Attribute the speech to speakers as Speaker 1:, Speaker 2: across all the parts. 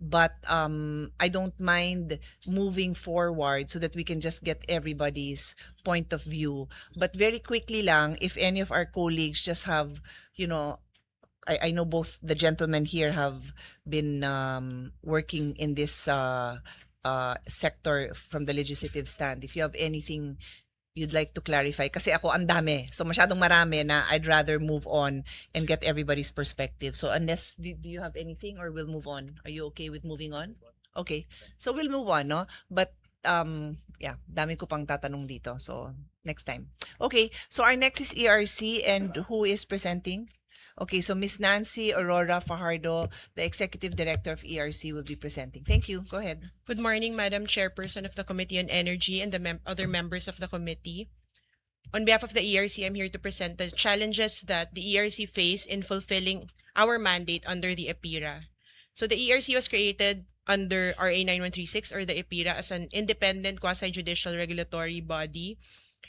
Speaker 1: but um, I don't mind moving forward so that we can just get everybody's point of view. But very quickly lang, if any of our colleagues just have, you know, I, I know both the gentlemen here have been um, working in this uh, uh, sector from the legislative stand. If you have anything you'd like to clarify, kasi ako ang dami. So masyadong marami na I'd rather move on and get everybody's perspective. So unless, do, do you have anything or we'll move on? Are you okay with moving on? Okay. So we'll move on, no? But um yeah, dami ko pang tatanong dito. So next time. Okay, so our next is ERC and who is presenting? Okay, so Miss Nancy Aurora Fajardo, the Executive Director of ERC will be presenting. Thank you. Go ahead.
Speaker 2: Good morning, Madam Chairperson of the Committee on Energy and the mem- other members of the committee. On behalf of the ERC, I'm here to present the challenges that the ERC face in fulfilling our mandate under the EPIRA. So the ERC was created under RA 9136 or the EPIRA as an independent quasi-judicial regulatory body.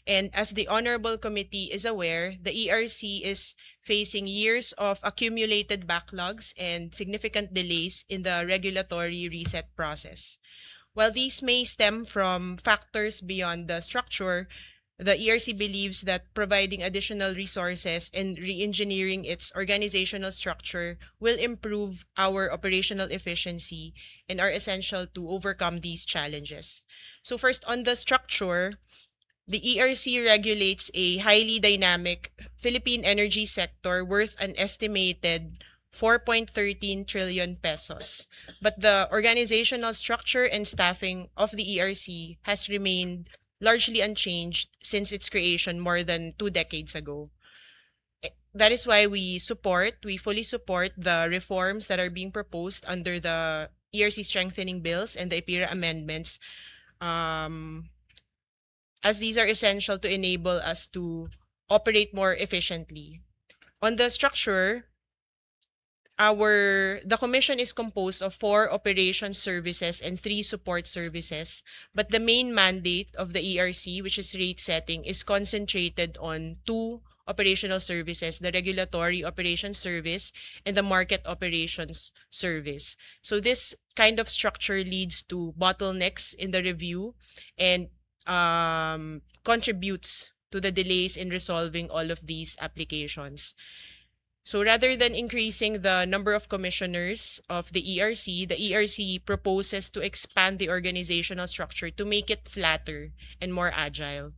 Speaker 2: And as the Honorable Committee is aware, the ERC is facing years of accumulated backlogs and significant delays in the regulatory reset process. While these may stem from factors beyond the structure, the ERC believes that providing additional resources and re-engineering its organizational structure will improve our operational efficiency and are essential to overcome these challenges. So first, on the structure, the ERC regulates a highly dynamic Philippine energy sector worth an estimated 4.13 trillion pesos. But the organizational structure and staffing of the ERC has remained largely unchanged since its creation more than two decades ago. Eh, That is why we support, we fully support the reforms that are being proposed under the ERC strengthening bills and the EPIRA amendments. Um, as these are essential to enable us to operate more efficiently. On the structure, our the commission is composed of four operations services and three support services, but the main mandate of the ERC, which is rate setting, is concentrated on two operational services, the regulatory operations service and the market operations service. So this kind of structure leads to bottlenecks in the review and um, contributes to the delays in resolving all of these applications. So rather than increasing the number of commissioners of the ERC, the ERC proposes to expand the organizational structure to make it flatter and more agile.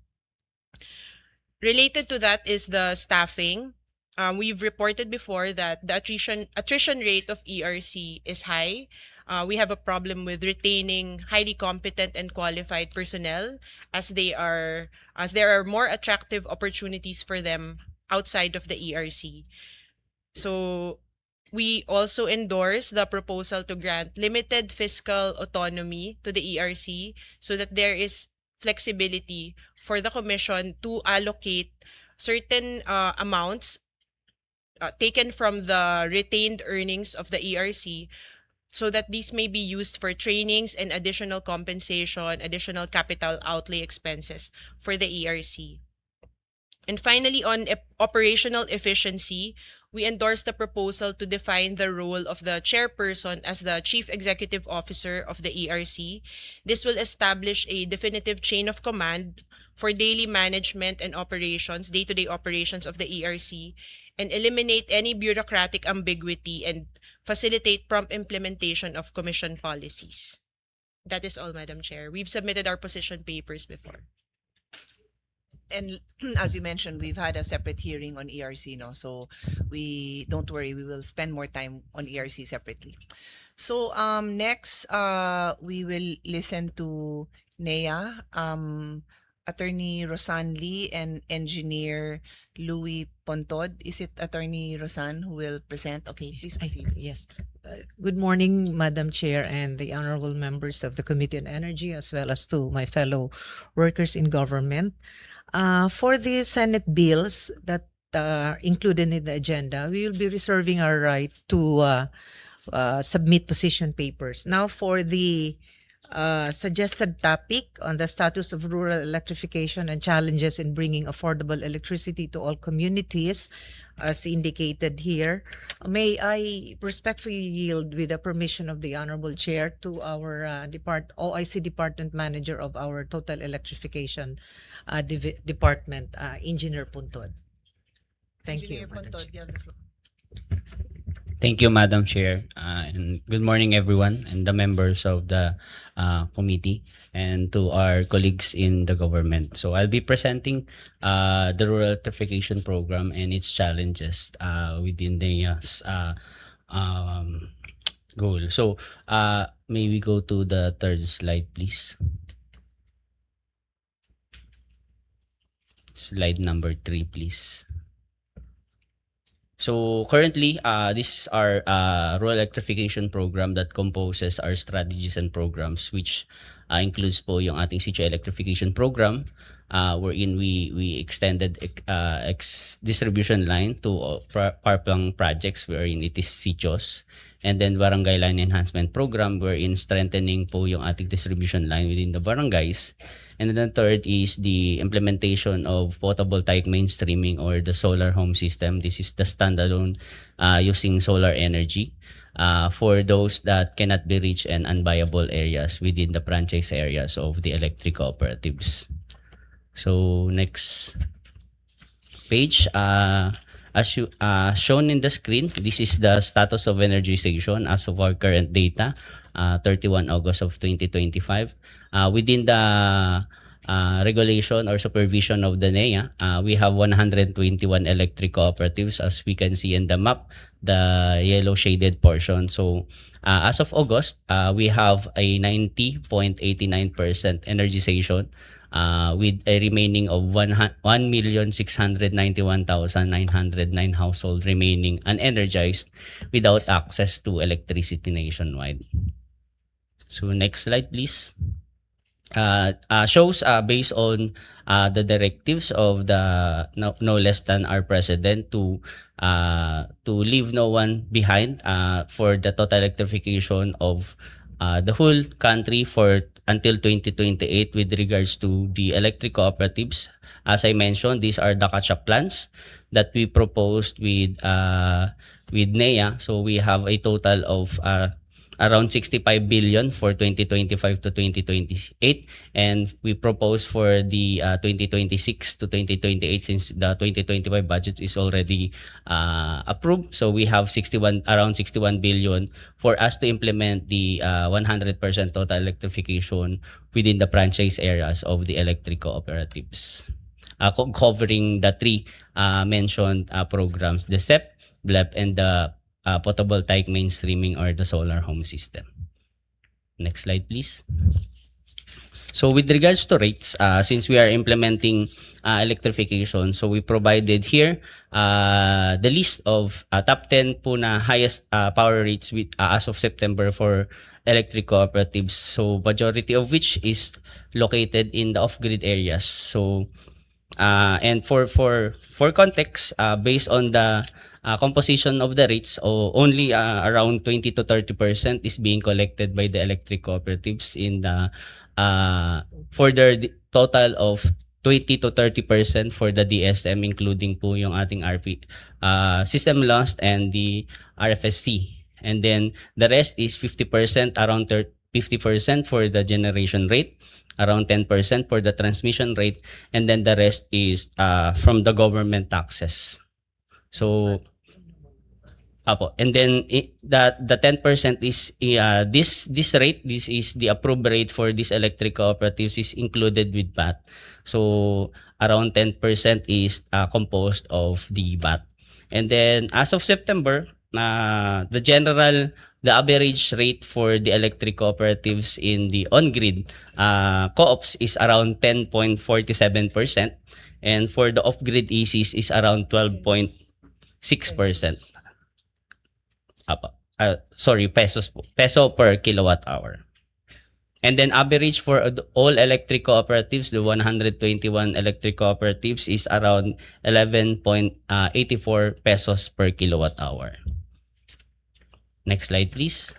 Speaker 2: Related to that is the staffing. Um, we've reported before that the attrition attrition rate of ERC is high. Uh, we have a problem with retaining highly competent and qualified personnel as they are as there are more attractive opportunities for them outside of the ERC. So we also endorse the proposal to grant limited fiscal autonomy to the ERC so that there is flexibility for the commission to allocate certain uh, amounts uh, taken from the retained earnings of the ERC so that these may be used for trainings and additional compensation, additional capital outlay expenses for the ERC. And finally, on operational efficiency, we endorse the proposal to define the role of the chairperson as the chief executive officer of the ERC. This will establish a definitive chain of command for daily management and operations, day-to-day operations of the ERC, and eliminate any bureaucratic ambiguity and facilitate prompt implementation of commission policies. That is all, Madam Chair. We've submitted our position papers before.
Speaker 1: And as you mentioned, we've had a separate hearing on ERC, no? So we don't worry, we will spend more time on ERC separately. So um next uh we will listen to Nea, um Attorney Rosan Lee and Engineer Louis Pontod. Is it Attorney Rosan who will present? Okay, please proceed.
Speaker 3: Yes. Uh, Good morning, Madam Chair and the honorable members of the Committee on Energy, as well as to my fellow workers in government. Uh, For the Senate bills that are included in the agenda, we will be reserving our right to uh, uh, submit position papers. Now, for the uh, suggested topic on the status of rural electrification and challenges in bringing affordable electricity to all communities, as indicated here. May I respectfully yield with the permission of the Honorable Chair to our uh, depart OIC Department Manager of our Total Electrification uh, Department, uh, Engineer Puntod. Thank
Speaker 1: Engineer
Speaker 3: you. Madam
Speaker 1: Pontod, you have the floor.
Speaker 4: Thank you, Madam Chair. Uh, and good morning, everyone, and the members of the uh, committee, and to our colleagues in the government. So I'll be presenting uh, the rural electrification program and its challenges uh, within the uh, um, goal. So uh, may we go to the third slide, please. Slide number three, please. So currently, uh, this is our uh, rural electrification program that composes our strategies and programs, which uh, includes po yung ating sitio electrification program, uh, wherein we we extended uh, ex distribution line to uh, pra- Parplang projects, wherein it is sitios, and then barangay line enhancement program, wherein strengthening po yung ating distribution line within the barangays. And then the third is the implementation of photovoltaic mainstreaming or the solar home system. This is the standalone uh, using solar energy uh, for those that cannot be reached and unviable areas within the franchise areas of the electric cooperatives. So next page, uh, as you uh, shown in the screen, this is the status of energization as of our current data, uh, 31 August of 2025. Uh, within the uh, regulation or supervision of the NEA, uh, we have 121 electric cooperatives as we can see in the map, the yellow shaded portion. So uh, as of August, uh, we have a 90.89% energization uh, with a remaining of 1,691,909 household remaining unenergized without access to electricity nationwide. So next slide, please. Uh, uh, shows uh, based on uh, the directives of the no, no less than our president to uh, to leave no one behind uh, for the total electrification of uh, the whole country for until 2028 with regards to the electric cooperatives. As I mentioned, these are the catch-up plans that we proposed with uh, with NEA. So we have a total of uh, around 65 billion for 2025 to 2028 and we propose for the uh, 2026 to 2028 since the 2025 budget is already uh, approved. So we have 61 around 61 billion for us to implement the uh, 100% total electrification within the franchise areas of the electric cooperatives. Uh, co- covering the three uh, mentioned uh, programs the SEP, BLEP and the uh, photovoltaic mainstreaming or the solar home system. Next slide, please. So with regards to rates, uh, since we are implementing uh, electrification, so we provided here uh, the list of uh, top 10 po na highest uh, power rates with, uh, as of September for electric cooperatives. So majority of which is located in the off-grid areas. So uh, and for for for context, uh, based on the uh, composition of the rates, o only uh, around 20 to 30 percent is being collected by the electric cooperatives in the uh, for their total of 20 to 30 percent for the DSM including po yung ating RP uh, system lost and the RFSC and then the rest is 50 percent around 30 50% for the generation rate around 10% for the transmission rate and then the rest is uh, from the government taxes so Apo. And then i- that the 10% is uh, this this rate this is the approved rate for these electric cooperatives is included with VAT. So around 10% is uh, composed of the VAT. And then as of September, uh, the general the average rate for the electric cooperatives in the on-grid uh, co-ops is around 10.47% and for the off-grid ECs is around 12.6%. Apa. Uh, sorry, pesos po. Peso per kilowatt hour. And then average for all electric cooperatives, the 121 electric cooperatives is around 11.84 pesos per kilowatt hour. Next slide, please.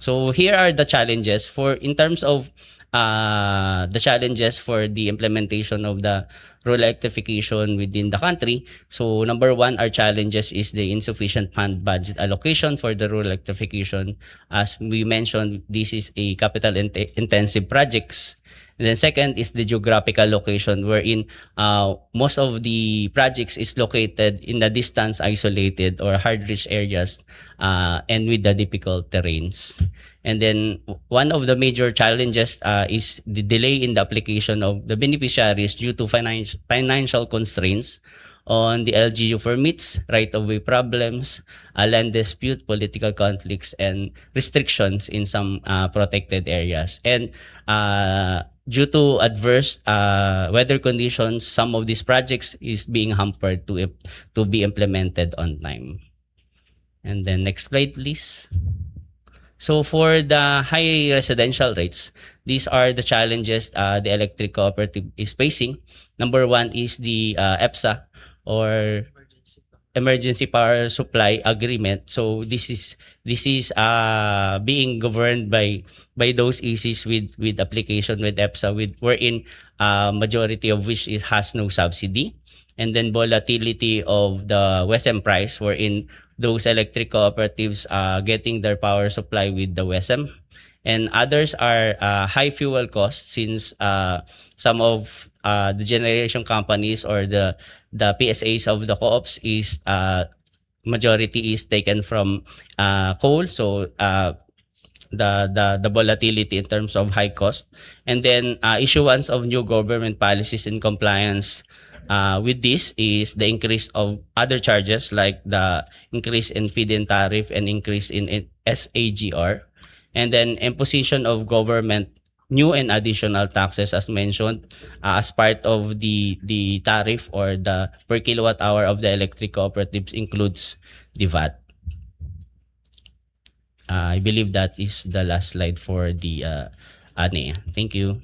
Speaker 4: So here are the challenges for in terms of uh, the challenges for the implementation of the rural electrification within the country. So number one, our challenges is the insufficient fund budget allocation for the rural electrification. As we mentioned, this is a capital int- intensive projects. And then second is the geographical location wherein uh, most of the projects is located in the distance isolated or hard reach areas uh, and with the difficult terrains. And then one of the major challenges uh, is the delay in the application of the beneficiaries due to financial financial constraints on the LGU permits, right-of-way problems, uh, land dispute, political conflicts, and restrictions in some uh, protected areas. And uh, due to adverse uh, weather conditions, some of these projects is being hampered to to be implemented on time. And then next slide, please. So for the high residential rates, these are the challenges uh, the electric cooperative is facing. Number one is the uh, EPSA or emergency power supply agreement. So this is this is uh, being governed by by those ECs with with application with EPSA with wherein uh, majority of which is has no subsidy and then volatility of the WSM price wherein those electric cooperatives are getting their power supply with the WSM and others are uh, high fuel costs since uh, some of uh, the generation companies or the the PSAs of the co-ops is uh, majority is taken from uh, coal. So uh, the the the volatility in terms of high cost. And then uh, issuance of new government policies in compliance uh, with this is the increase of other charges like the increase in feed-in tariff and increase in, SAGR and then imposition of government new and additional taxes as mentioned uh, as part of the the tariff or the per kilowatt hour of the electric cooperatives includes the VAT. Uh, I believe that is the last slide for the uh. Thank you.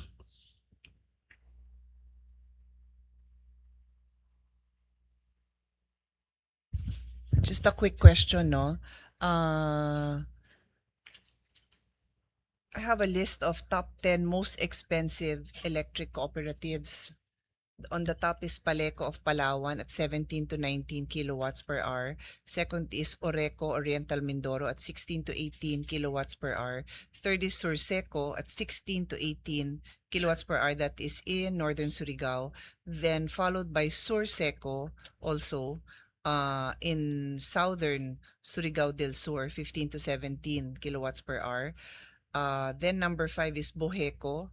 Speaker 1: Just a quick question, no? Uh, I have a list of top 10 most expensive electric cooperatives. On the top is Paleco of Palawan at 17 to 19 kilowatts per hour. Second is Oreco Oriental Mindoro at 16 to 18 kilowatts per hour. Third is Surseco at 16 to 18 kilowatts per hour. That is in northern Surigao. Then followed by Surseco also uh, in southern Surigao del Sur, 15 to 17 kilowatts per hour. Uh, then number five is Boheco.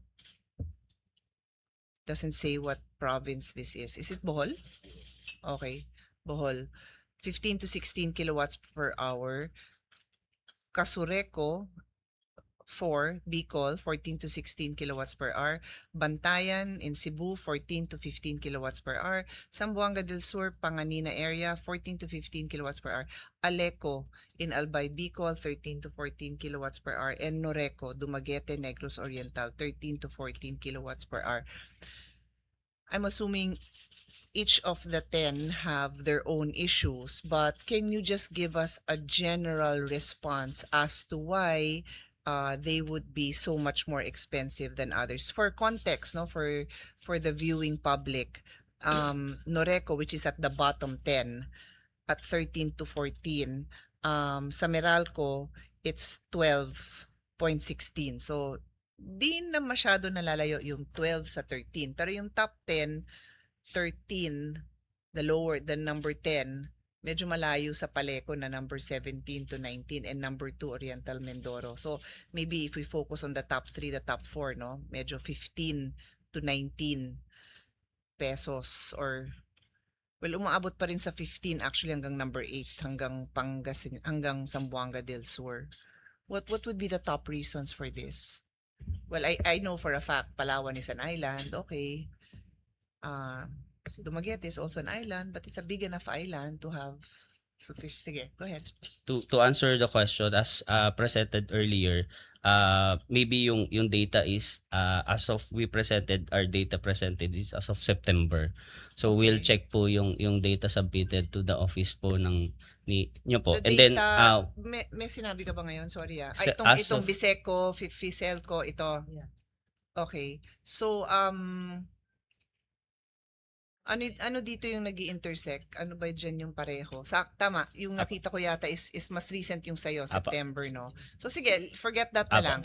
Speaker 1: Doesn't say what province this is. Is it Bohol? Okay, Bohol. 15 to 16 kilowatts per hour. Casureco, 4, Bicol, 14 to 16 kilowatts per hour. Bantayan in Cebu, 14 to 15 kilowatts per hour. Zamboanga del Sur, Panganina area, 14 to 15 kilowatts per hour. Aleco in Albay, Bicol, 13 to 14 kilowatts per hour. And Noreco, Dumaguete, Negros Oriental, 13 to 14 kilowatts per hour. I'm assuming each of the 10 have their own issues, but can you just give us a general response as to why uh, they would be so much more expensive than others? For context, no, for for the viewing public, um, Noreco, which is at the bottom 10, at 13 to 14, um, sa Meralco, it's 12.16. So, di na masyado nalalayo yung 12 sa 13. Pero yung top 10, 13, the lower, the number 10, medyo malayo sa Paleco na number 17 to 19 and number 2 Oriental Mindoro. So maybe if we focus on the top 3, the top 4, no? Medyo 15 to 19 pesos or well umaabot pa rin sa 15 actually hanggang number 8 hanggang Pangasin hanggang Zamboanga del Sur. What what would be the top reasons for this? Well, I I know for a fact Palawan is an island. Okay. Uh, Dumaguete is also an island, but it's a big enough island to have sufficient. Sige, go ahead.
Speaker 4: to to answer the question as uh, presented earlier uh maybe yung yung data is uh, as of we presented our data presented is as of September so we'll
Speaker 1: Okay.
Speaker 4: check po yung yung data submitted to the office po ng ni nyo po.
Speaker 1: The
Speaker 4: And then,
Speaker 1: data,
Speaker 4: uh,
Speaker 1: may, may sinabi ka ba ngayon? Sorry ah. Ay, itong, itong
Speaker 4: of-
Speaker 1: Biseco, Fi- Fiselco, ito.
Speaker 3: Yeah.
Speaker 1: Okay. So, um, ano, ano dito yung nag intersect Ano ba dyan yung pareho? Sa, tama, yung nakita ko yata is, is mas recent yung sa'yo,
Speaker 4: Apo.
Speaker 1: September, no? So, sige, forget that na
Speaker 4: Apo.
Speaker 1: lang.